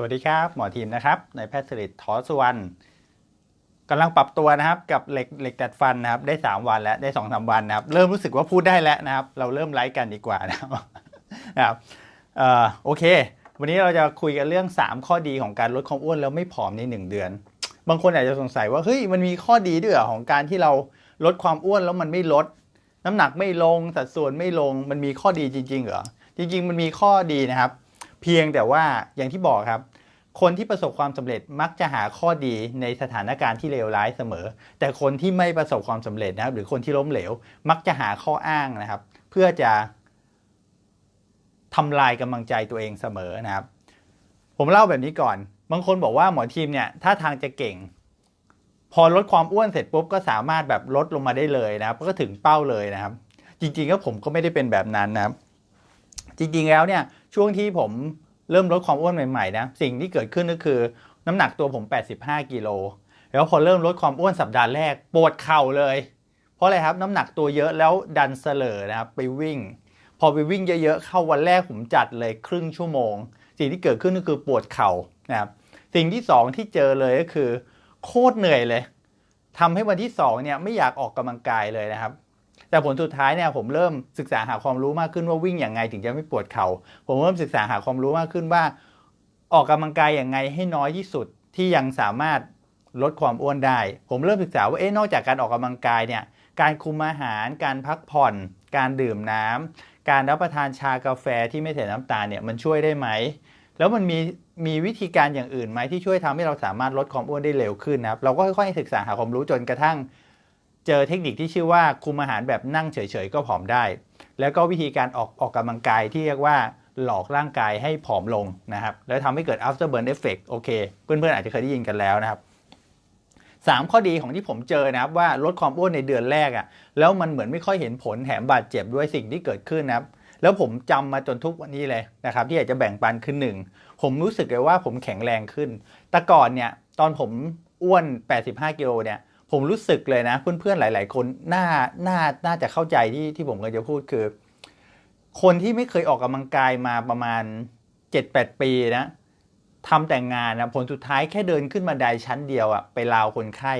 สวัสดีครับ หมอทีมนะครับนายแพทย์สิริทอสุวรรณกำลังปรับตัวนะครับกับเหล็กเหล็กดัดฟันนะครับ ได้ 3 วันแล้วได้2อสวันนะครับ เริ่มรู้สึกว่าพูดได้แล้วนะครับ เราเริ่มไลฟ์กันดีกว่านะครับนะครับเอ่อโอเค วันนี้เราจะคุยกันเรื่อง 3 ข้อดีของการลดความอ้วนแล้วไม่ผอมใน 1 เดือน บางคนอาจจะสงสัยว่าเฮ้ยมันมีข้อดีด้วยเหรอของการที่เราลดความอ้วนแล้วมันไม่ลด น้ำหนักไม่ลงสัดส่วนไม่ลงมันมีข้อดีจริงๆเหรอจริง ๆ มันมีข้อดีนะครับ เพียงแต่ว่าอย่างที่บอกครับ คนที่ประสบความสำเร็จมักจะหาข้อดีในสถานการณ์ที่เลวร้ายเสมอ แต่คนที่ไม่ประสบความสำเร็จนะครับ หรือคนที่ล้มเหลว มักจะหาข้ออ้างนะครับ เพื่อจะทำลายกำลังใจตัวเองเสมอนะครับ ผมเล่าแบบนี้ก่อน บางคนบอกว่าหมอทีมเนี่ยถ้าทางจะเก่ง พอลดความอ้วนเสร็จปุ๊บก็สามารถแบบลดลงมาได้เลยนะครับ ก็ถึงเป้าเลยนะครับ จริงๆก็ผมก็ไม่ได้เป็นแบบนั้นนะครับ จริงๆแล้วเนี่ยช่วงที่ผมเริ่มลดความอ้วนใหม่ๆนะสิ่งที่เกิดขึ้นก็คือน้ำหนักตัวผม 85กิโลแล้วพอเริ่มลดความอ้วนสัปดาห์แรกปวดเข่าเลย เพราะอะไรครับน้ำหนักตัวเยอะแล้วดันเสลอนะครับไปวิ่ง พอไปวิ่งเยอะๆเข้าวันแรกผมจัดเลยครึ่งชั่วโมง สิ่งที่เกิดขึ้นก็คือปวดเข่านะครับสิ่งที่สองที่เจอเลยก็คือ โคตรเหนื่อยเลยทำให้วันที่สองเนี่ยไม่อยากออกกำลังกายเลยนะครับ แต่ผลสุดท้ายเนี่ยผมเริ่มศึกษาหาความรู้มากขึ้นว่าวิ่งอย่างไงถึงจะไม่ปวดเขา่าผมเริ่มศึกษาหาความรู้มากขึ้นว่า ออกกำลังกายอย่างไงให้น้อยที่สุดที่ยังสามารถลดความอ้วนได้ ผมเริ่มศึกษาว่าเอ๊ะนอกจากการออกกำลังกายเนี่ยการคุมอาหาร การพักผ่อน การดื่มน้ำการรับประทานชากาแฟที่ไม่ใส่น้ำตาลเนี่ยมันช่วยได้ไหมแล้วมันมีมีวิธีการอย่างอื่นไหมที่ช่วยทำให้เราสามารถลดความอ้วนได้เร็วขึ้นนะครับเราก็ค่อยๆศึกษาหาความรู้จนกระทั่ง เจอเทคนิคที่ชื่อว่าคุมอาหารแบบนั่งเฉยๆก็ผอมได้ แล้วก็วิธีการออกออกกำลังกายที่เรียกว่าหลอกร่างกายให้ผอมลงนะครับ แล้วทำให้เกิด after burn effect โอเค เพื่อนๆอาจจะเคยได้ยินกันแล้วนะครับสามข้อดีของที่ผมเจอนะครับว่าลดความอ้วนในเดือนแรกอะ่ะแล้วมันเหมือนไม่ค่อยเห็นผลแถมบาดเจ็บด้วยสิ่งที่เกิดขึ้นนะครับ แล้วผมจำมาจนทุกวันนี้เลยนะครับ ที่อยากจะแบ่งปันขึ้นหนึ่งผมรู้สึกเลยว่าผมแข็งแรงขึ้น แต่ก่อนเนี่ยตอนผมอ้วน 85กิโลเนี่ย ผมรู้สึกเลยนะ เพื่อนๆหลาย ๆ คนน่าน่าน่าจะเข้าใจที่ที่ผมกำลังจะพูดคือ คนที่ไม่เคยออกกำลังกายมาประมาณ7-8ปีนะทำแต่งงานนะผลสุดท้ายแค่เดินขึ้นมาไดชั้นเดียวอะไปลาวคนไข้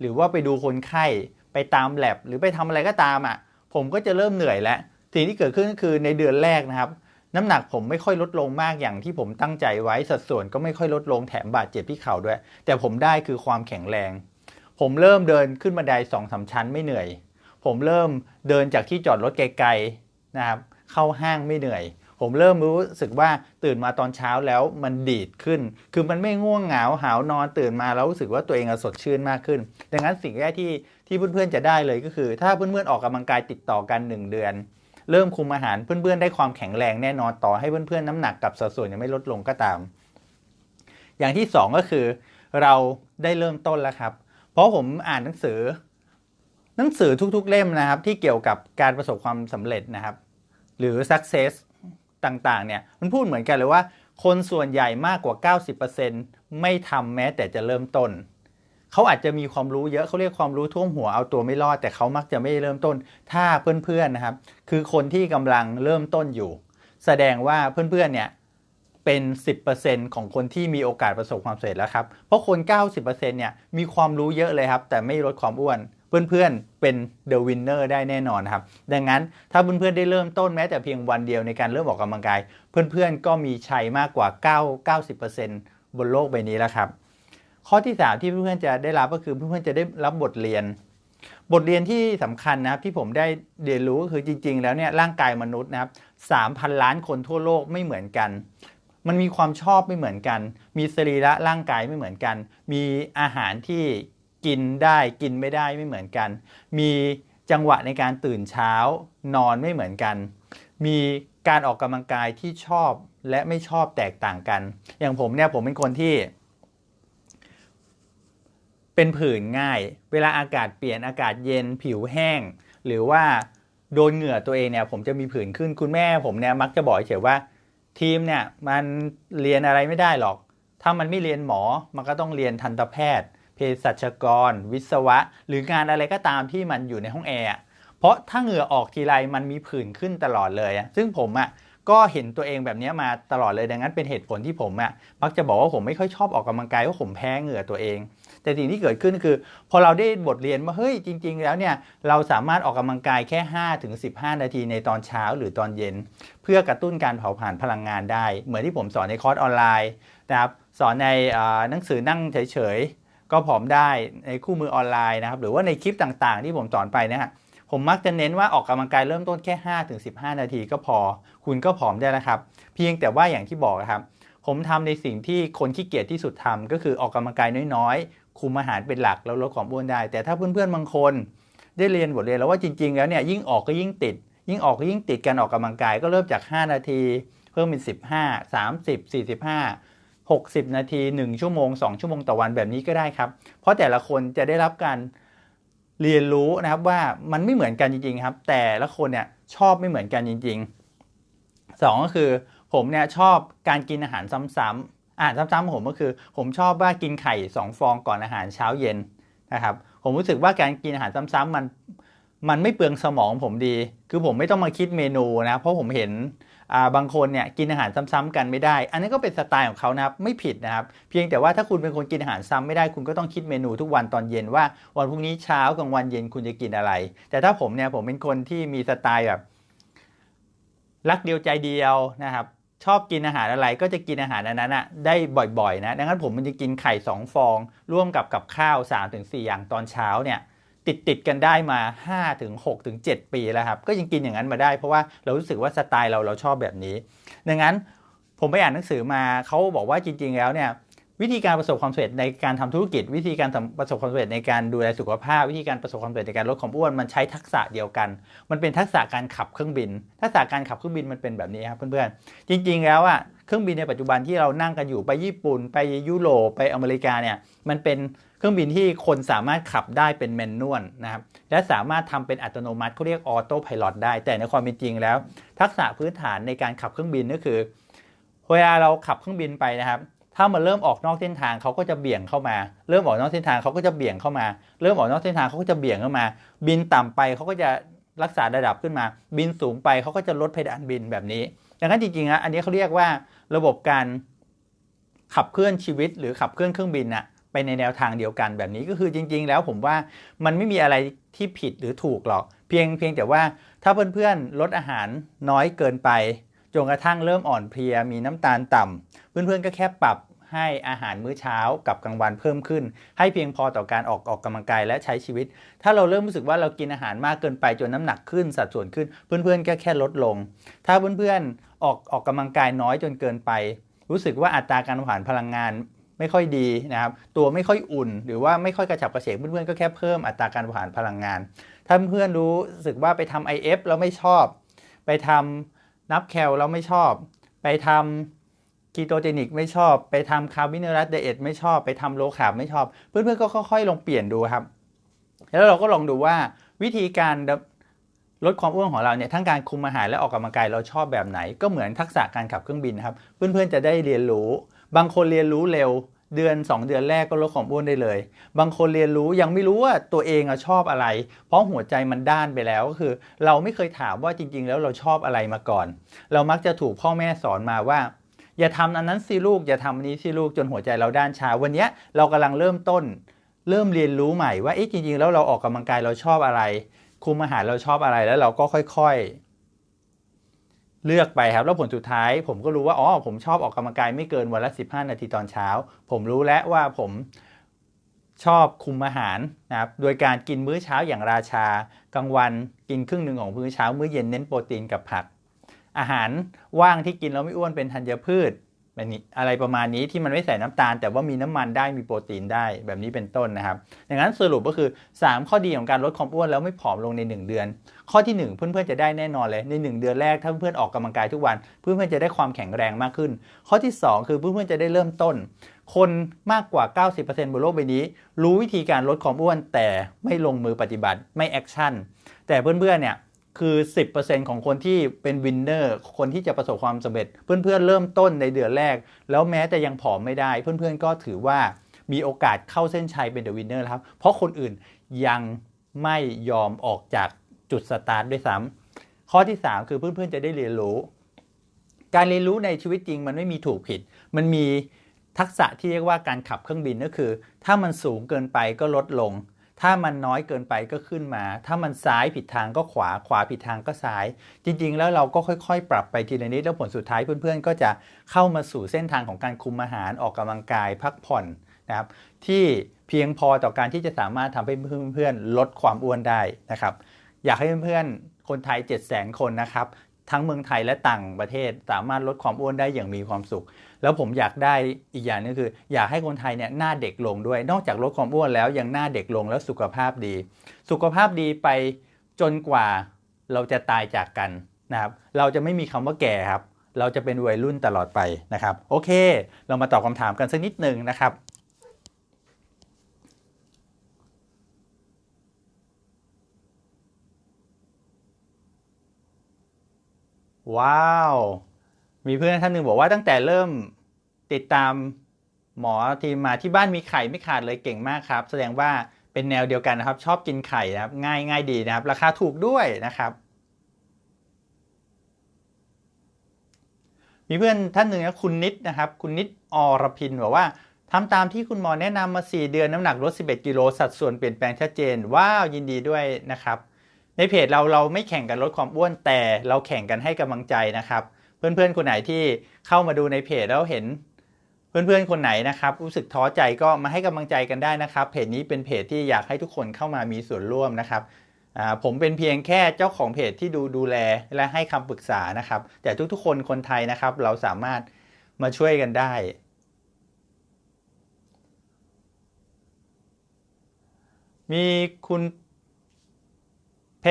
หรือว่าไปดูคนไข้ ไปตามแลบหรือไปทำอะไรก็ตามอะผมก็จะเริ่มเหนื่อยแล้วสิ่งที่เกิดขึ้นก็คือในเดือนแรกนะครับ น้ำหนักผมไม่ค่อยลดลงมากอย่างที่ผมตั้งใจไว้สัดส่วนก็ไม่ค่อยลดลงแถมบาดเจ็บที่เข่าด้วย แต่ผมได้คือความแข็งแรง ผมเริ่มเดินขึ้นบันไดสองสาชั้นไม่เหนื่อย ผมเริ่มเดินจากที่จอดรถไกลๆนะครับเข้าห้างไม่เหนื่อย ผมเริ่มรู้สึกว่าตื่นมาตอนเช้าแล้วมันดีดขึ้น คือมันไม่ง่วงเหงาหาวนอนตื่นมาแล้วรู้สึกว่าตัวเองสดชื่นมากขึ้น ดังนั้นสิ่งแรกที่ที่เพื่อนๆจะได้เลยก็คือ ถ้าเพื่อนๆออกกำลังกายติดต่อกัน 1 เดือน เริ่มคุมอาหารเพื่อนๆได้ความแข็งแรงแน่นอนต่อให้เพื่อนๆน้ำหนักกับสัดส่วนยังไม่ลดลงก็ตาม อย่างที่ 2 ก็คือ เราได้เริ่มต้นแล้วครับ ราะผมอ่านหนังสือ หนังสือทุกๆเล่มนะครับ ที่เกี่ยวกับการประสบความสำเร็จนะครับ หรือ success ต่างๆ เนี่ยมันพูดเหมือนกันเลยว่า คนส่วนใหญ่มากกว่า 90%ไม่ทำแม้แต่จะเริ่มต้น เขาอาจจะมีความรู้เยอะเขาเรียกความรู้ท่วมหัวเอาตัวไม่รอด แต่เขามักจะไม่เริ่มต้น ถ้าเพื่อนๆนะครับ คือคนที่กำลังเริ่มต้นอยู่ แสดงว่าเพื่อนๆเนี่ย เป็น 10%ของคนที่มีโอกาสประสบความสำเร็จแล้วครับ เพราะคน 90%เนี่ยมีความรู้เยอะเลยครับ แต่ไม่ลดความอ้วน เพื่อนๆเป็น the winner ได้แน่นอนครับ ดังนั้นถ้าเพื่อนๆได้เริ่มต้นแม้แต่เพียงวันเดียวในการเริ่มออกกำลังกาย เพื่อนๆก็มีชัยมากกว่า 9 90%บนโลกใบนี้แล้วครับ ข้อที่ 3 ที่เพื่อนๆจะได้รับก็คือเพื่อนๆจะได้รับบทเรียน บทเรียนที่สำคัญนะครับที่ผมได้เรียนรู้ก็คือจริง ๆ แล้วเนี่ยร่างกายมนุษย์นะครับ3,000ล้านคนทั่วโลกไม่เหมือนกัน มันมีความชอบไม่เหมือนกัน มีสรีระร่างกายไม่เหมือนกัน มีอาหารที่กินได้กินไม่ได้ไม่เหมือนกัน มีจังหวะในการตื่นเช้านอนไม่เหมือนกัน มีการออกกำลังกายที่ชอบและไม่ชอบแตกต่างกัน อย่างผมเนี่ยผมเป็นคนที่ เป็นผื่นง่าย เวลาอากาศเปลี่ยนอากาศเย็นผิวแห้ง หรือว่าโดนเหงื่อตัวเองเนี่ยผมจะมีผื่นขึ้นคุณแม่ผมเนี่ยมักจะบอกเฉยว่า ทีมเนี่ยมันเรียนอะไรไม่ได้หรอก ถ้ามันไม่เรียนหมอ มันก็ต้องเรียนทันตแพทย์ เภสัชกร วิศวะ หรืองานอะไรก็ตามที่มันอยู่ในห้องแอร์เพราะถ้าเหงื่อออกทีไรมันมีผื่นขึ้นตลอดเลย ซึ่งผมอะ่ะก็เห็นตัวเองแบบนี้มาตลอดเลยดังนั้นเป็นเหตุผลที่ผมอะมักจะบอกว่าผมไม่ค่อยชอบออกกำลังกายเพราะผมแพ้เหงื่อตัวเอง แต่สิ่งที่เกิดขึ้นคือ พอเราได้บทเรียนว่าเฮ้ยจริง ๆ แล้วเนี่ยเราสามารถออกกำลังกายแค่5ถึง15 นาทีในตอนเช้าหรือตอนเย็น เพื่อกระตุ้นการเผาผลาญพลังงานได้ เหมือนที่ผมสอนในคอร์สออนไลน์นะครับสอนในหนังสือนั่งเฉยๆ ก็ผอมได้ในคู่มือออนไลน์นะครับหรือว่าในคลิปต่างๆ ที่ผมสอนไปนะฮะผมมักจะเน้นว่าออกกำลังกายเริ่มต้นแค่5ถึง15 นาทีก็พอ คุณก็ผอมได้แล้วครับ เพียงแต่ว่าอย่างที่บอกครับ ผมทำในสิ่งที่คนขี้เกียจที่สุดทำก็คือออกกำลังกายน้อย คุมอาหารเป็นหลักแล้วลดความอ้วนได้ แต่ถ้าเพื่อนๆบางคนได้เรียนบทเรียนแล้วว่าจริงๆ แล้วเนี่ยยิ่งออกก็ยิ่งติด ยิ่งออกก็ยิ่งติดการออกกำลังกายก็เริ่มจาก 5 นาที เพิ่มเป็น 15 30 45 60 นาที 1 ชั่วโมง 2 ชั่วโมงต่อวันแบบนี้ก็ได้ครับ เพราะแต่ละคนจะได้รับการเรียนรู้นะครับว่ามันไม่เหมือนกันจริงๆครับ แต่ละคนเนี่ยชอบไม่เหมือนกันจริงๆสองก็คือผมเนี่ยชอบการกินอาหารซ้ำๆ อาหารซ้ำๆผมก็คือ ผมชอบว่ากินไข่2ฟองก่อนอาหารเช้าเย็นนะครับ ผมรู้สึกว่าการกินอาหารซ้ำๆมันมันไม่เปลืองสมองผมดี คือผมไม่ต้องมาคิดเมนูนะ เพราะผมเห็นอ่าบางคนเนี่ยกินอาหารซ้ำๆกันไม่ได้ อันนี้ก็เป็นสไตล์ของเขานะครับ ไม่ผิดนะครับ เพียงแต่ว่าถ้าคุณเป็นคนกินอาหารซ้ำไม่ได้ คุณก็ต้องคิดเมนูทุกวันตอนเย็นว่า วันพรุ่งนี้เช้ากลางวันเย็นคุณจะกินอะไร แต่ถ้าผมเนี่ยผมเป็นคนที่มีสไตล์แบบรักเดียวใจเดียวนะครับ ชอบกินอาหารอะไรก็จะกินอาหารอันนั้นอะได้บ่อยๆนะดังนั้นผมมันจะกินไข่2ฟอง ร่วมกับกับข้าว 3-4 อย่างตอนเช้าเนี่ยติดติดกันได้มา5ถึง6ถึง7ปีแล้วครับก็ยังกินอย่างนั้นมาได้ เพราะว่าเรารู้สึกว่าสไตล์เราเราชอบแบบนี้ ดังนั้นผมไปอ่านหนังสือมาเขาบอกว่าจริง ๆ แล้วเนี่ย วิธีการประสบความสำเร็จในการทำธุรกิจ วิธีการประสบความสำเร็จในการดูแลสุขภาพ วิธีการประสบความสำเร็จในการลดความอ้วนมันใช้ทักษะเดียวกัน มันเป็นทักษะการขับเครื่องบิน ทักษะการขับเครื่องบินมันเป็นแบบนี้ครับเพื่อนๆจริง ๆ แล้วอะเครื่องบินในปัจจุบันที่เรานั่งกันอยู่ไปญี่ปุ่น ไปยุโรปไปอเมริกาเนี่ยมันเป็นเครื่องบินที่คนสามารถขับได้เป็นแมนนวลนะครับและสามารถทำเป็นอัตโนมัติเขาเรียกออโต้พายロได้ แต่ในความเป็นจริงแล้ว ทักษะพื้นฐานในการขับเครื่องบินก็คือเวลาเราขับเครื่องบินไปนะครับ ถ้ามันเริ่มออกนอกเส้นทางเขาก็จะเบี่ยงเข้ามา เริ่มออกนอกเส้นทางเขาก็จะเบี่ยงเข้ามา เริ่มออกนอกเส้นทางเขาก็จะเบี่ยงเข้ามา บินต่ำไปเขาก็จะรักษาระดับขึ้นมา บินสูงไปเขาก็จะลดเพดานบินแบบนี้ ดังนั้นจริงๆนะอันนี้เขาเรียกว่าระบบการขับเคลื่อนชีวิต หรือขับเคลื่อนเครื่องบินน่ะไปในแนวทางเดียวกันแบบนี้ก็คือจริง ๆ แล้วผมว่ามันไม่มีอะไรที่ผิดหรือถูกหรอก เพียงเพียงแต่ว่าถ้าเพื่อนๆลดอาหารน้อยเกินไปจนกระทั่งเริ่มอ่อนเพลียมีน้ำตาลต่ำเพื่อนๆก็แค่ปรับ ให้อาหารมื้อเช้ากับกลางวันเพิ่มขึ้น ให้เพียงพอต่อการออกออกกำลังกายและใช้ชีวิต ถ้าเราเริ่มรู้สึกว่าเรากินอาหารมากเกินไปจนน้ำหนักขึ้นสัดส่วนขึ้น เพื่อนๆก็แค่ลดลง ถ้าเพื่อนๆออกออกกำลังกายน้อยจนเกินไป รู้สึกว่าอัตราการผาผลาญพลังงานไม่ค่อยดีนะครับ ตัวไม่ค่อยอุ่น หรือว่าไม่ค่อยกระฉับกระเฉงเพื่อนๆก็แค่เพิ่มอัตราการผาผลาญพลังงาน ถ้าเพื่อนรู้สึกว่าไปทำ IF แล้วไม่ชอบ ไปทำนับแคลแล้วไม่ชอบ ไปทำ คีโตเจนิกไม่ชอบไปทำคาร์บิเนรัสไดเอทไม่ชอบไปทำโลคาร์บไม่ชอบ เพื่อนๆก็ค่อยๆ ลองเปลี่ยนดูครับ แล้วเราก็ลองดูว่าวิธีการลดความอ้วนของเราเนี่ยทั้งการคุมอาหารและออกกำลังกายเราชอบแบบไหน ก็เหมือนทักษะการขับเครื่องบินครับ เพื่อนๆจะได้เรียนรู้ บางคนเรียนรู้เร็วเดือน 2 เดือนแรกก็ลดความอ้วนได้เลย บางคนเรียนรู้ยังไม่รู้ว่าตัวเองอชอบอะไร เพราะหัวใจมันด้านไปแล้วก็คือ เราไม่เคยถามว่าจริง ๆ แล้วเราชอบอะไรมาก่อน เรามักจะถูกพ่อแม่สอนมาว่า อย่าทำอันนั้นสิลูกอย่าทำอันนี้สิลูกจนหัวใจเราด้านชา วันเนี้ยเรากำลังเริ่มต้น เริ่มเรียนรู้ใหม่ว่าเอ๊ะจริงๆ แล้วเราออกกำลังกายเราชอบอะไร คุมอาหารเราชอบอะไรแล้วเราก็ค่อยๆ เลือกไปครับแล้วผลสุดท้าย ผมก็รู้ว่าอ๋อผมชอบออกกำลังกายไม่เกินวันละ15 นาทีตอนเช้า ผมรู้แล้วว่าผมชอบคุมอาหารนะครับโดยการกินมื้อเช้าอย่างราชากลางวันกินครึ่งหนึ่งของมื้อเช้ามื้อเย็นเน้นโปรตีนกับผัก อาหารว่างที่กินแล้วไม่อ้วนเป็นธัญพืชแบบนี้อะไรประมาณนี้ที่มันไม่ใส่น้ำตาล แต่ว่ามีน้ำมันได้มีโปรตีนได้แบบนี้เป็นต้นนะครับดังนั้นสรุปก็คือ 3 ข้อดีของการลดความอ้วนแล้วไม่ผอมลงใน 1 เดือน ข้อที่ 1 เพื่อนๆจะได้แน่นอนเลยใน 1 เดือนแรกถ้าเพื่อนๆออกกำลังกายทุกวัน เพื่อนๆจะได้ความแข็งแรงมากขึ้น ข้อที่ 2 คือเพื่อนๆจะได้เริ่มต้น คนมากกว่า 90%บนโลกใบนี้ รู้วิธีการลดความอ้วนแต่ไม่ลงมือปฏิบัติไม่แอคชั่นแต่เพื่อนๆเนี่ย คือ 10%ของคนที่เป็นวินเนอร์คนที่จะประสบความสำเร็จ เพื่อนๆเริ่มต้นในเดือนแรก แล้วแม้แต่ยังผอมไม่ได้ เพื่อนๆก็ถือว่ามีโอกาสเข้าเส้นชัยเป็นเดอะวินเนอร์ครับ เพราะคนอื่นยังไม่ยอมออกจากจุดสตาร์ทด้วยซ้ำข้อที่ 3 คือเพื่อนๆจะได้เรียนรู้ การเรียนรู้ในชีวิตจริงมันไม่มีถูกผิด มันมีทักษะที่เรียกว่าการขับเครื่องบินก็คือ ถ้ามันสูงเกินไปก็ลดลง ถ้ามันน้อยเกินไปก็ขึ้นมา ถ้ามันซ้ายผิดทางก็ขวา ขวาผิดทางก็ซ้าย จริง ๆ แล้วเราก็ค่อยๆ ปรับไปทีละนิด แล้วผลสุดท้ายเพื่อนๆ ก็จะเข้ามาสู่เส้นทางของการคุมอาหาร ออกกำลังกาย พักผ่อนนะครับ ที่เพียงพอต่อการที่จะสามารถทำให้เพื่อนๆ ลดความอ้วนได้นะครับ อยากให้เพื่อนๆ คนไทย 7 0 0 0 0 0 คนนะครับ ทั้งเมืองไทยและต่างประเทศสามารถลดความอ้วนได้อย่างมีความสุข แล้วผมอยากได้อีกอย่างนึงคือ อยากให้คนไทยเนี่ยหน้าเด็กลงด้วย นอกจากลดความอ้วนแล้วยังหน้าเด็กลงแล้วสุขภาพดี สุขภาพดีไปจนกว่าเราจะตายจากกันนะครับ เราจะไม่มีคำว่าแก่ครับ เราจะเป็นวัยรุ่นตลอดไปนะครับ โอเค เรามาตอบคำถามกันสักนิดหนึ่งนะครับว้าว มีเพื่อนท่านหนึ่งบอกว่าตั้งแต่เริ่มติดตามหมอทีมมาที่บ้านมีไข่ไม่ขาดเลยเก่งมากครับ แสดงว่าเป็นแนวเดียวกันนะครับ ชอบกินไข่นะครับ ง่ายง่ายดีนะครับ ราคาถูกด้วยนะครับ มีเพื่อนท่านหนึ่งนะคุณนิดนะครับ คุณนิดอรพินบอกว่าทำตามที่คุณหมอแนะนำมา 4 เดือนน้ำหนักลด 11 กิโลสัดส่วนเปลี่ยนแปลงชัดเจน ว้าว ยินดีด้วยนะครับ ในเพจเราเราไม่แข่งกันลดความอ้วนแต่เราแข่งกันให้กำลังใจนะครับ เพื่อนๆ คนไหนที่เข้ามาดูในเพจแล้วเห็นเพื่อนๆ คนไหนนะครับ รู้สึกท้อใจก็มาให้กำลังใจกันได้นะครับ เพจนี้เป็นเพจที่อยากให้ทุกคนเข้ามามีส่วนร่วมนะครับผมเป็นเพียงแค่เจ้าของเพจที่ดูดูแลและให้คำปรึกษานะครับ แต่ทุกๆ คนคนไทยนะครับ เราสามารถมาช่วยกันได้ มีคุณ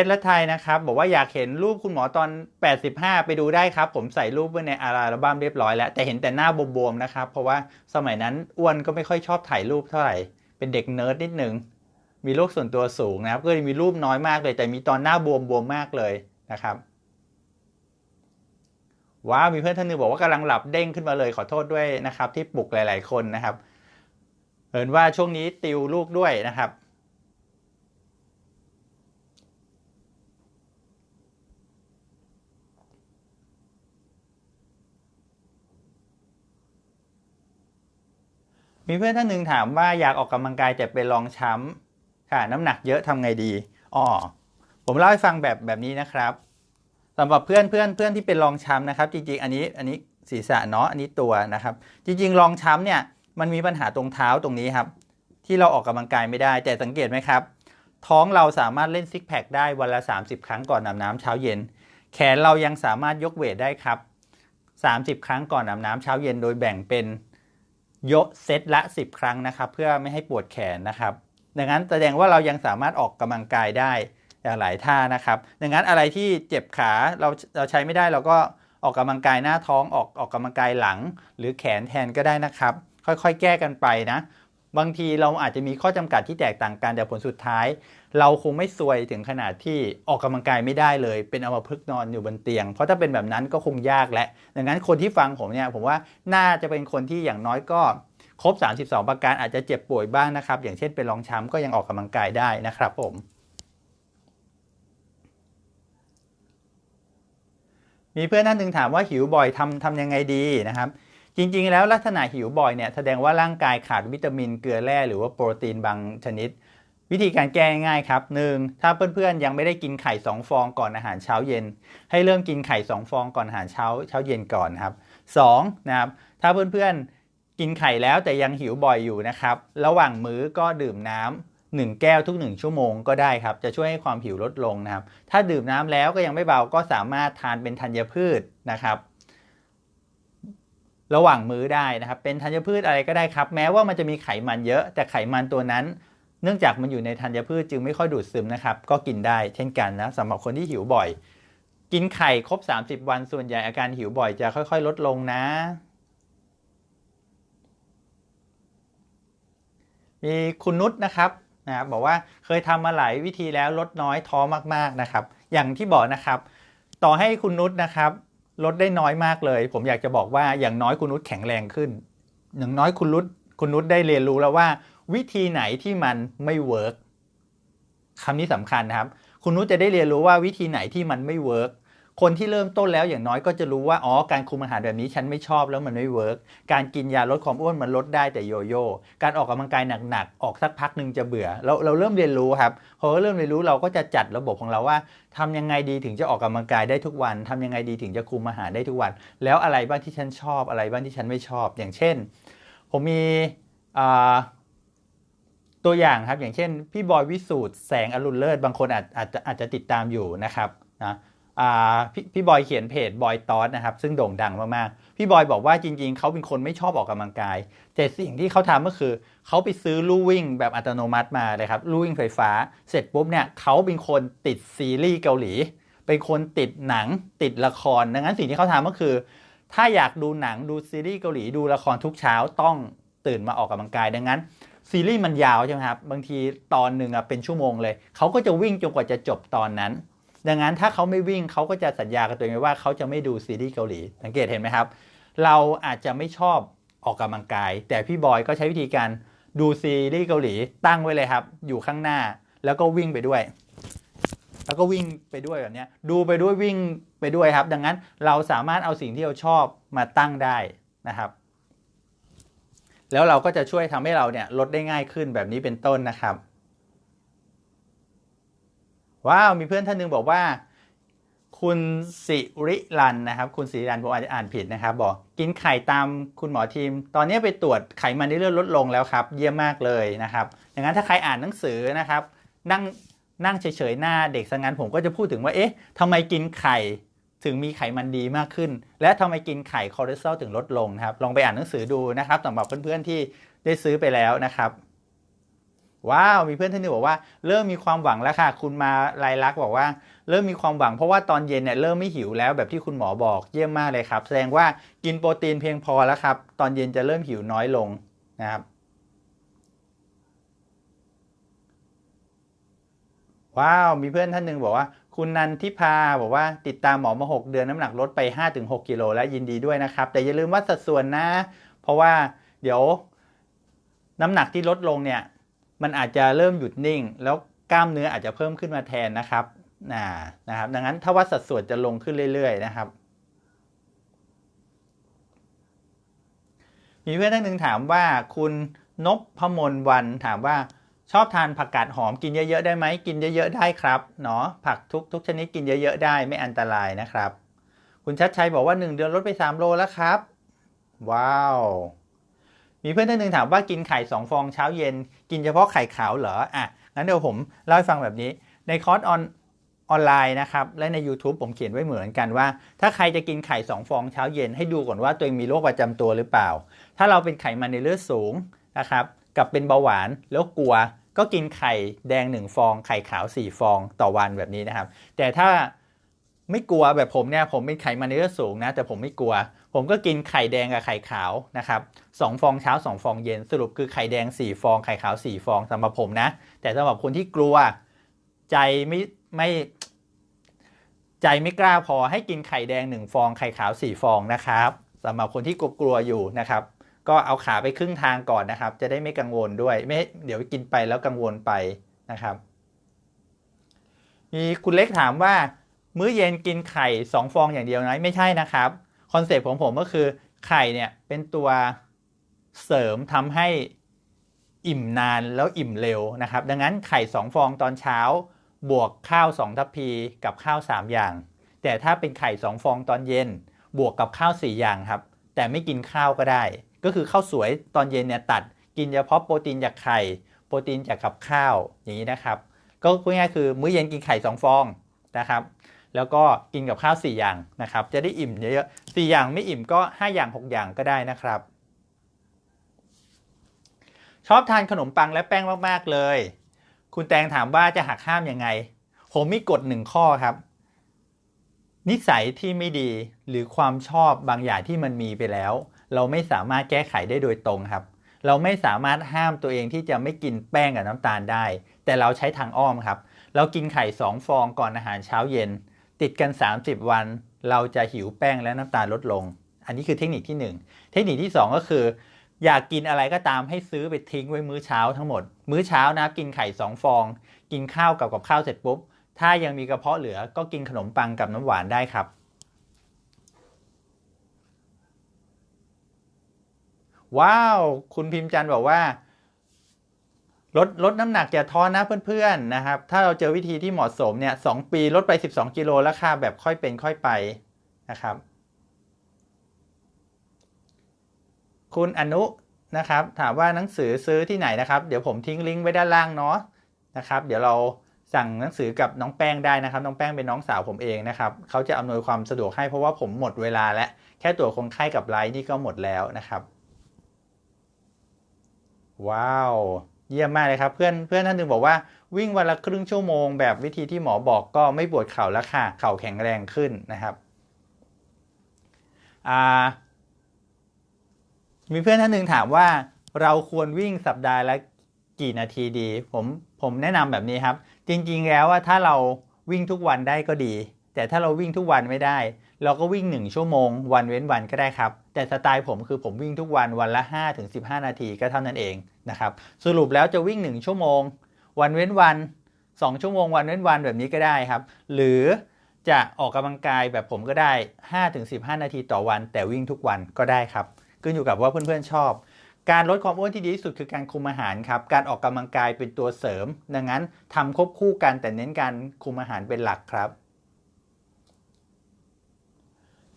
ชรและไทยนะครับบอกว่าอยากเห็นรูปคุณหมอตอน 85 ไปดูได้ครับ ผมใส่รูปไว้ในอาราบัมเรียบร้อยแล้ว แต่เห็นแต่หน้าบวมๆนะครับ เพราะว่าสมัยนั้นอ้วนก็ไม่ค่อยชอบถ่ายรูปเท่าไหร่ เป็นเด็กเนิร์ดนิดนึง มีโรคส่วนตัวสูงนะครับ ก็เลยมีรูปน้อยมากเลย แต่มีตอนหน้าบวมบวมมากเลยนะครับว้าวมีเพื่อนท่านหนึงบอกว่ากำลังหลับเด้งขึ้นมาเลยขอโทษด้วยนะครับ ที่ปลุกหลาย ๆคนนะครับเห็นว่าช่วงนี้ติวลูกด้วยนะครับ มีเพื่อนท่านหนึ่งถามว่าอยากออกกำลังกายแต่เป็นรองช้ำค่ะ น้ำหนักเยอะทำไงดีอ๋อผมเล่าให้ฟังแบบแบบนี้นะครับสำหรับเพื่อนเพื่อนเพื่อนที่เป็นรองช้ำนะครับ จริงๆ อันนี้อันนี้ศีรษะเนาะอันนี้ตัวนะครับ จริงๆรองช้ำเนี่ยมันมีปัญหาตรงเท้าตรงนี้ครับ ที่เราออกกำลังกายไม่ได้ แต่สังเกตไหมครับ ท้องเราสามารถเล่นซิกแพคได้วันละ 30 ครั้งก่อนอาบน้ำเช้าเย็น แขนเรายังสามารถยกเวทได้ครับ 30 ครั้งก่อนอาบน้ำเช้าเย็นโดยแบ่งเป็น ยกเซตละ 10 ครั้งนะครับเพื่อไม่ให้ปวดแขนนะครับ ดังนั้นแสดงว่าเรายังสามารถออกกำลังกายได้หลายท่านะครับ ดังนั้นอะไรที่เจ็บขาเราเราใช้ไม่ได้เราก็ออกกำลังกายหน้าท้องออกออกกำลังกายหลัง หรือแขนแทนก็ได้นะครับ ค่อยๆ แก้กันไปนะ บางทีเราอาจจะมีข้อจำกัดที่แตกต่างกันแต่ผลสุดท้าย เราคงไม่ซวยถึงขนาดที่ออกกำลังกายไม่ได้เลย เป็นเอัมพฤกนอนอยู่บนเตียง เพราะถ้าเป็นแบบนั้นก็คงยากและ ดังนั้นคนที่ฟังผมเนี่ยผมว่าน่าจะเป็นคนที่อย่างน้อยก็ครบ 32 ประการอาจจะเจ็บป่วยบ้างนะครับ อย่างเช่นเป็นรองช้ำก็ยังออกกำลังกายได้นะครับผม มีเพื่อนท่านหนึ่งถามว่าหิวบ่อยทำทำยังไงดีนะครับ จริงๆ แล้วลักษณะหิวบ่อยเนี่ยแสดงว่าร่างกายขาดวิตามินเกลือแร่หรือว่าโปรตีนบางชนิด วิธีการแก้ง่ายครับหนึ่งถ้าเพื่อนๆ ยังไม่ได้กินไข่ 2 ฟองก่อนอาหารเช้าเย็น ให้เริ่มกินไข่ 2 ฟองก่อนอาหารเช้าเช้าเย็นก่อนครับสองนะครับถ้าเพื่อนๆ กินไข่แล้วแต่ยังหิวบ่อยอยู่นะครับ ระหว่างมื้อก็ดื่มน้ำหนึ่งแก้วทุกหนึ่งชั่วโมงก็ได้ครับ จะช่วยให้ความหิวลดลงนะครับ ถ้าดื่มน้ำแล้วก็ยังไม่เบาก็สามารถทานเป็นธัญพืชนะครับ ระหว่างมื้อได้นะครับเป็นธัญพืชอะไรก็ได้ครับ แม้ว่ามันจะมีไขมันเยอะ แต่ไขมันตัวนั้น เนื่องจากมันอยู่ในธัญพืชจึงไม่ค่อยดูดซึมนะครับ ก็กินได้เช่นกันนะสำหรับคนที่หิวบ่อย กินไข่ครบ 30 วันส่วนใหญ่อาการหิวบ่อยจะค่อย ๆ ลดลงนะ มีคุณนุชนะครับนะครับบอกว่าเคยทำมาหลายวิธีแล้วลดน้อยท้อมากๆนะครับ อย่างที่บอกนะครับ ต่อให้คุณนุชนะครับ ลดได้น้อยมากเลย ผมอยากจะบอกว่าอย่างน้อยคุณนุชแข็งแรงขึ้น อย่างน้อยคุณนุชคุณนุชได้เรียนรู้แล้วว่า วิธีไหนที่มันไม่เวิร์กคำนี้สำคัญนะครับ คุณนุชจะได้เรียนรู้ว่าวิธีไหนที่มันไม่เวิร์ก คนที่เริ่มต้นแล้วอย่างน้อยก็จะรู้ว่าอ๋อการคุมอาหารแบบนี้ฉันไม่ชอบแล้วมันไม่เวิร์กการกินยาลดความอ้วนมันลดได้แต่โยโย่การออกกำลังกายหนักๆออกสักพักหนึ่งจะเบื่อเราเราเริ่มเรียนรู้ครับพอเริ่มเรียนรู้เราก็จะจัดระบบของเราว่าทำยังไงดีถึงจะออกกำลังกายได้ทุกวันทำยังไงดีถึงจะคุมอาหารได้ทุกวัน แล้วอะไรบ้างที่ฉันชอบอะไรบ้างที่ฉันไม่ชอบ อย่างเช่น ผมมีตัวอย่างครับอย่างเช่น พี่บอยวิสูตรแสงอรุณเลิศบางคนอาจอาจจะอาจจะติดตามอยู่นะครับนะ พี่พี่บอยเขียนเพจบอยตอสนะครับซึ่งโด่งดังมากๆ พี่บอยบอกว่าจริง ๆ เขาเป็นคนไม่ชอบออกกำลังกาย แต่สิ่งที่เขาทำก็คือ เขาไปซื้อลู่วิ่งแบบอัตโนมัติมาเลยครับลู่วิ่งไฟฟ้า เสร็จปุ๊บเนี่ยเขาเป็นคนติดซีรีส์เกาหลี เป็นคนติดหนังติดละคร ดังนั้นสิ่งที่เขาทำก็คือ ถ้าอยากดูหนังดูซีรีส์เกาหลีดูละครทุกเช้าต้องตื่นมาออกกำลังกายดังนั้นซีรีส์มันยาวใช่ไหมครับบางทีตอนหนึ่งเป็นชั่วโมงเลยเขาก็จะวิ่งจนกว่าจะจบตอนนั้น ดังนั้นถ้าเขาไม่วิ่งเขาก็จะสัญญากับตัวเองว่าเขาจะไม่ดูซีรีส์เกาหลี สังเกตเห็นไหมครับ เราอาจจะไม่ชอบออกกำลังกาย แต่พี่บอยก็ใช้วิธีการดูซีรีส์เกาหลีตั้งไว้เลยครับ อยู่ข้างหน้าแล้วก็วิ่งไปด้วย แล้วก็วิ่งไปด้วยแบบนี้ดูไปด้วยวิ่งไปด้วยครับ ดังนั้นเราสามารถเอาสิ่งที่เราชอบมาตั้งได้นะครับ แล้วเราก็จะช่วยทำให้เราเนี่ยลดได้ง่ายขึ้นแบบนี้เป็นต้นนะครับ ว้าวมีเพื่อนท่านหนึงบอกว่า คุณสิริรันนะครับ คุณสิริรันผมอาจจะอ่านผิดนะครับ บอกกินไข่ตามคุณหมอทีม ตอนนี้ไปตรวจไขมันในเลือดลดลงแล้วครับ เยี่ยมมากเลยนะครับอย่างนั้นถ้าใครอ่านหนังสือนะครับ นั่งนั่งเฉยๆหน้าเด็กสังงั้นผมก็จะพูดถึงว่าเอ๊ะทำไมกินไข่ถึงมีไขมันดีมากขึ้น และทำไมกินไข่คอเลสเตอรอลถึงลดลงนะครับ ลองไปอ่านหนังสือดูนะครับสำหรับเพื่อนๆที่ได้ซื้อไปแล้วนะครับ ว้าว มีเพื่อนท่านหนึงบอกว่าเริ่มมีความหวังแล้วค่ะ คุณมาลายลักษณ์บอกว่า เริ่มมีความหวังเพราะว่าตอนเย็นเนี่ยเริ่มไม่หิวแล้วแบบที่คุณหมอบอกเยี่ยมมากเลยครับ แสดงว่ากินโปรตีนเพียงพอแล้วครับ ตอนเย็นจะเริ่มหิวน้อยลงนะครับว้าว มีเพื่อนท่านหนึ่งบอกว่า คุณนันทิพาบอกว่าติดตามหมอมา 6 เดือนน้ำหนักลดไป 5-6กิโลและยินดีด้วยนะครับ แต่อย่าลืมวัดสัดส่วนนะ เพราะว่าเดี๋ยวน้ำหนักที่ลดลงเนี่ย มันอาจจะเริ่มหยุดนิ่ง แล้วกล้ามเนื้ออาจจะเพิ่มขึ้นมาแทนนะครับนะนะครับ ดังนั้นถ้าวัดสัดส่วนจะลงขึ้นเรื่อย ๆ นะครับ มีเพื่อนท่านหนึ่งถามว่าคุณนพพมลวันถามว่าชอบทานผักกาดหอมกินเยอะๆได้ไหมกินเยอะๆได้ครับเนาะผักทุกทุกชนิดกินเยอะๆได้ไม่อันตรายนะครับ คุณชัดชัยบอกว่า 1 เดือนลดไป 3 โลแล้วครับ ว้าว มีเพื่อนท่านหนึ่งถามว่ากินไข่2ฟองเช้าเย็น กินเฉพาะไข่ขาวเหรออะงั้นเดี๋ยวผมเล่าให้ฟังแบบนี้ ในคอร์สออนออนไลน์นะครับ และใน YouTube ผมเขียนไว้เหมือนกันว่า ถ้าใครจะกินไข่ 2 ฟองเช้าเย็นให้ดูก่อนว่าตัวเองมีโรคประจำตัวหรือเปล่า ถ้าเราเป็นไขมันในเลือดสูงนะครับกับเป็นเบาหวานแล้วกลัวก็กินไข่แดง 1 ฟอง ไข่ขาว 4 ฟองต่อวันแบบนี้นะครับ แต่ถ้า ไม่กลัวแบบผมเนี่ยผมเป็นไขมันในเลือดสูงนะ แต่ผมไม่กลัว ผมก็กินไข่แดงกับไข่ขาวนะครับสองฟองเช้า 2 ฟองเย็นสรุปคือไข่แดง 4 ฟองไข่ขาว 4 ฟองสำหรับผมนะ แต่สำหรับคนที่กลัวใจไม่ไม่ใจไม่กล้าพอให้กินไข่แดง 1 ฟองไข่ขาว 4 ฟองนะครับสำหรับคนที่กลัวอยู่นะครับ ก็เอาขาไปครึ่งทางก่อนนะครับ จะได้ไม่กังวลด้วยไม่เดี๋ยวกินไปแล้วกังวลไปนะครับ มีคุณเล็กถามว่า มื้อเย็นกินไข่ 2 ฟองอย่างเดียวไหมไม่ใช่นะครับคอนเซปต์ของผมก็คือไข่เนี่ยเป็นตัวเสริมทำให้อิ่มนานแล้วอิ่มเร็วนะครับ ดังนั้นไข่ 2 ฟองตอนเช้า บวกข้าว 2 ทัพพีกับข้าว 3 อย่าง แต่ถ้าเป็นไข่ 2 ฟองตอนเย็น บวกกับข้าว 4 อย่างครับ แต่ไม่กินข้าวก็ได้ ก็คือข้าวสวยตอนเย็นเนี่ยตัดกินเฉพาะโปรตีนจากไข่ โปรตีนจากกับข้าวอย่างนี้นะครับ ก็ง่ายๆคือมื้อเย็นกินไข่ 2 ฟองนะครับ แล้วก็กินกับข้าว 4 อย่างนะครับ จะได้อิ่มเยอะๆ4อย่างไม่อิ่มก็ 5 อย่าง 6 อย่างก็ได้นะครับ ชอบทานขนมปังและแป้งมากๆเลย คุณแตงถามว่าจะหักห้ามยังไง ผมมีกฎหนึ่งข้อครับ นิสัยที่ไม่ดีหรือความชอบบางอย่างที่มันมีไปแล้ว เราไม่สามารถแก้ไขได้โดยตรงครับ เราไม่สามารถห้ามตัวเองที่จะไม่กินแป้งกับน้ำตาลได้ แต่เราใช้ทางอ้อมครับ เรากินไข่2ฟองก่อนอาหารเช้าเย็น ติดกัน 30 วัน เราจะหิวแป้งและน้ำตาลลดลง อันนี้คือเทคนิคที่ 1 เทคนิคที่ 2 ก็คือ อยากกินอะไรก็ตามให้ซื้อไปทิ้งไว้มื้อเช้าทั้งหมด มื้อเช้านะกินไข่2ฟอง กินข้าวกับกับข้าวเสร็จปุ๊บ ถ้ายังมีกระเพาะเหลือก็กินขนมปังกับน้ำหวานได้ครับ ว้าว คุณพิมพ์จันบอกว่า ลดลดน้ำหนักอย่าท้อนะเพื่อนๆนะครับ ถ้าเราเจอวิธีที่เหมาะสมเนี่ยสองปีลดไป 12 กิโลแล้วค่ะแบบค่อยเป็นค่อยไปนะครับ คุณอนุนะครับ ถามว่าหนังสือซื้อที่ไหนนะครับ เดี๋ยวผมทิ้งลิงก์ไว้ด้านล่างเนาะนะครับ เดี๋ยวเราสั่งหนังสือกับน้องแป้งได้นะครับ น้องแป้งเป็นน้องสาวผมเองนะครับเขาจะอำนวยความสะดวกให้เพราะว่าผมหมดเวลาแล้วแค่ตัวคนไข้กับไลน์นี่ก็หมดแล้วนะครับ ว้าว เยี่ยมมากเลยครับ เพื่อนเพื่อนท่านหนึ่งบอกว่าวิ่งวันละครึ่งชั่วโมง แบบวิธีที่หมอบอกก็ไม่ปวดเข่าแล้วค่ะ เข่าแข็งแรงขึ้นนะครับมีเพื่อนท่านหนึ่งถามว่าเราควรวิ่งสัปดาห์ละกี่นาทีดี ผมผมแนะนำแบบนี้ครับ จริงๆแล้วว่าถ้าเราวิ่งทุกวันได้ก็ดี แต่ถ้าเราวิ่งทุกวันไม่ได้ เราก็วิ่ง 1 ชั่วโมง วันเว้นวันก็ได้ครับ แต่สไตล์ผมคือผมวิ่งทุกวันวันละ 5-15 นาทีก็เท่านั้นเอง นะครับ สรุปแล้วจะวิ่ง 1 ชั่วโมง วันเว้นวัน 2 ชั่วโมงวันเว้นวันแบบนี้ก็ได้ครับ หรือจะออกกำลังกายแบบผมก็ได้ 5-15 นาทีต่อวัน แต่วิ่งทุกวันก็ได้ครับขึ้นอยู่กับว่าเพื่อนๆชอบ การลดความอ้วนที่ดีที่สุดคือการคุมอาหารครับ การออกกำลังกายเป็นตัวเสริม ดังนั้นทำควบคู่กันแต่เน้นการคุมอาหารเป็นหลักครับ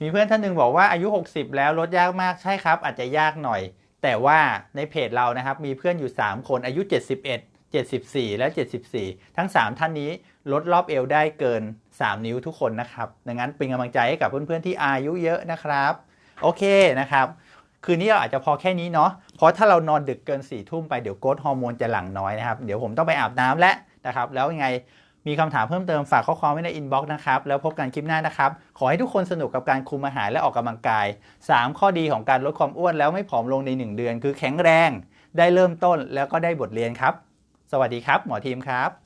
มีเพื่อนท่านหนึ่งบอกว่าอายุ 60 แล้วลดยากมากใช่ครับ อาจจะยากหน่อย แต่ว่าในเพจเรานะครับมีเพื่อนอยู่ 3 คนอายุ 71 74 และ 74 ทั้ง 3 ท่านนี้ลดรอบเอวได้เกิน 3 นิ้วทุกคนนะครับ ดังนั้นเป็นกำลังใจให้กับเพื่อนๆที่อายุเยอะนะครับ โอเคนะครับ คืนนี้เราอาจจะพอแค่นี้เนาะ เพราะถ้าเรานอนดึกเกิน4ี่ทุ่มไปเดี๋ยวโกรทฮอร์โมนจะหลั่งน้อยนะครับ เดี๋ยวผมต้องไปอาบน้ำแล้วนะครับ แล้วยังไง มีคำถามเพิ่มเติมฝากข้อความไว้ในอินบ็อกซ์นะครับ แล้วพบกันคลิปหน้านะครับ ขอให้ทุกคนสนุกกับการคุมอาหารและออกกำลังกาย 3 ข้อดีของการลดความอ้วนแล้วไม่ผอมลงใน 1 เดือน คือแข็งแรง ได้เริ่มต้นแล้วก็ได้บทเรียนครับ สวัสดีครับ หมอทีมครับ